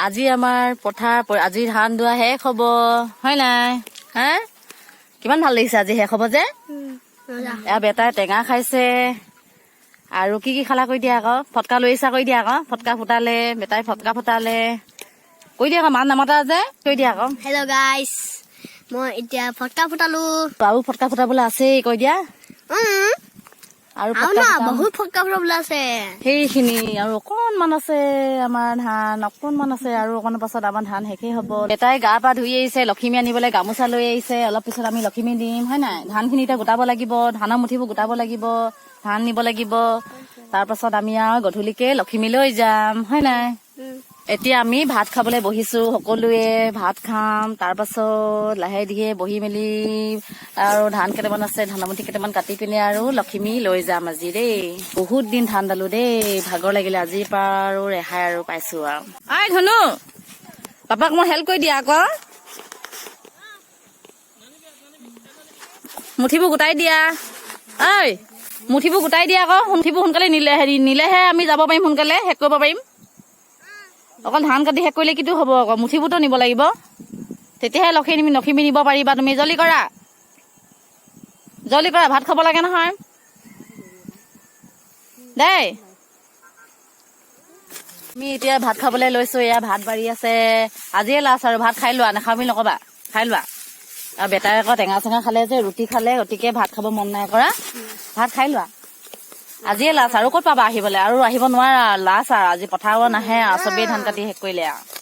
আজি আমাৰ পথাৰ আজি ধান দোৱা শেষ হ'ব। হয় নাই? হা? কিমান ভাল লাগিছে আজি শেষ হ'ব যে? এয়া বেটাই টেঙা খাইছে। আৰু কি কি খালা কৈ দিয়া আকৌ? ফটকা লৈ আহিছা কৈ দিয়া আকৌ। ফটকা ফুটালে বেটাই ফটকা ফুটালে। কৈ দিয়া আকৌ মাত নামাতা যে কৈ দিয়া আকৌ। হেল্ল' গাইছ মই এতিয়া ফটকা ফুটালো। আৰু ফটকা ফুটাবলৈ আছেই কৈ দিয়া। আৰু ফটকা ফটকা আছে। সেইখিনি আৰু অকণমান আছে আমাৰ ধান অকণমান আছে আৰু অকণমান পাছত আমাৰ ধান শেষেই হ'ব। এটাই গা পা ধুই আহিছে লখিমী আনিবলৈ গামোচা লৈ আহিছে। অলপ পিছত আমি লখিমী দিম হয় নাই? ধানখিনি এতিয়া গোটাব লাগিব ধানৰ মুঠিবোৰ গোটাব লাগিব ধান নিব লাগিব। তাৰ পাছত আমি আৰু গধূলিকে লখিমী লৈ যাম হয় নাই? এতিয়া আমি ভাত খাবলৈ বহিছো সকলোৱে ভাত খাম। তাৰ পাছত লাহে ধীৰে বহি মেলি আৰু ধান কেইটামান আছে ধানৰ মুঠি কেইটামান কাটি পিনে আৰু লখিমী লৈ যাম আজি দেই। বহুত দিন ধান দালো দেই ভাগৰ লাগিলে আজিৰ পৰা আৰু ৰেহাই আৰু পাইছো আৰু। আই ধনু পাপাক মই হেল্প কৰি দিয়া আকৌ। মুঠিবোৰ গোটাই দিয়া। ঐ মুঠিবোৰ গোটাই দিয়া আকৌ মুঠিবোৰ সোনকালে নিলে হেৰি নিলেহে আমি যাব পাৰিম সোনকালে শেষ কৰিব পাৰিম। অকল ধান কাটি শেষ কৰিলে কিটো হ'ব আকৌ? মুঠিবোৰতো নিব লাগিব। তেতিয়াহে লখিমী লখিমী নিব পাৰিবা। তুমি জলদি কৰা। জলদি কৰা। ভাত খাব লাগে নহয়। দেই। আমি এতিয়া ভাত খাবলৈ লৈছো। এয়া ভাত বাঢ়ি আছে। আজিয়ে লাষ্ট আৰু ভাত খাই লোৱা। নাখাওঁ বুলি নকবা। খাই লোৱা। আৰু বেটাই আকৌ টেঙা চেঙা খালে যে ৰুটি খালে গতিকে ভাত খাব মন নাই কৰা। ভাত খাই লোৱা। আজিয়ে লাষ্ট আৰু ক'ত পাবা আহিবলৈ? আৰু আহিব নোৱাৰা। লাষ্ট আৰু আজি পথাৰৰ নাহে আৰু চবেই ধান কাটি শেষ কৰিলে আৰু।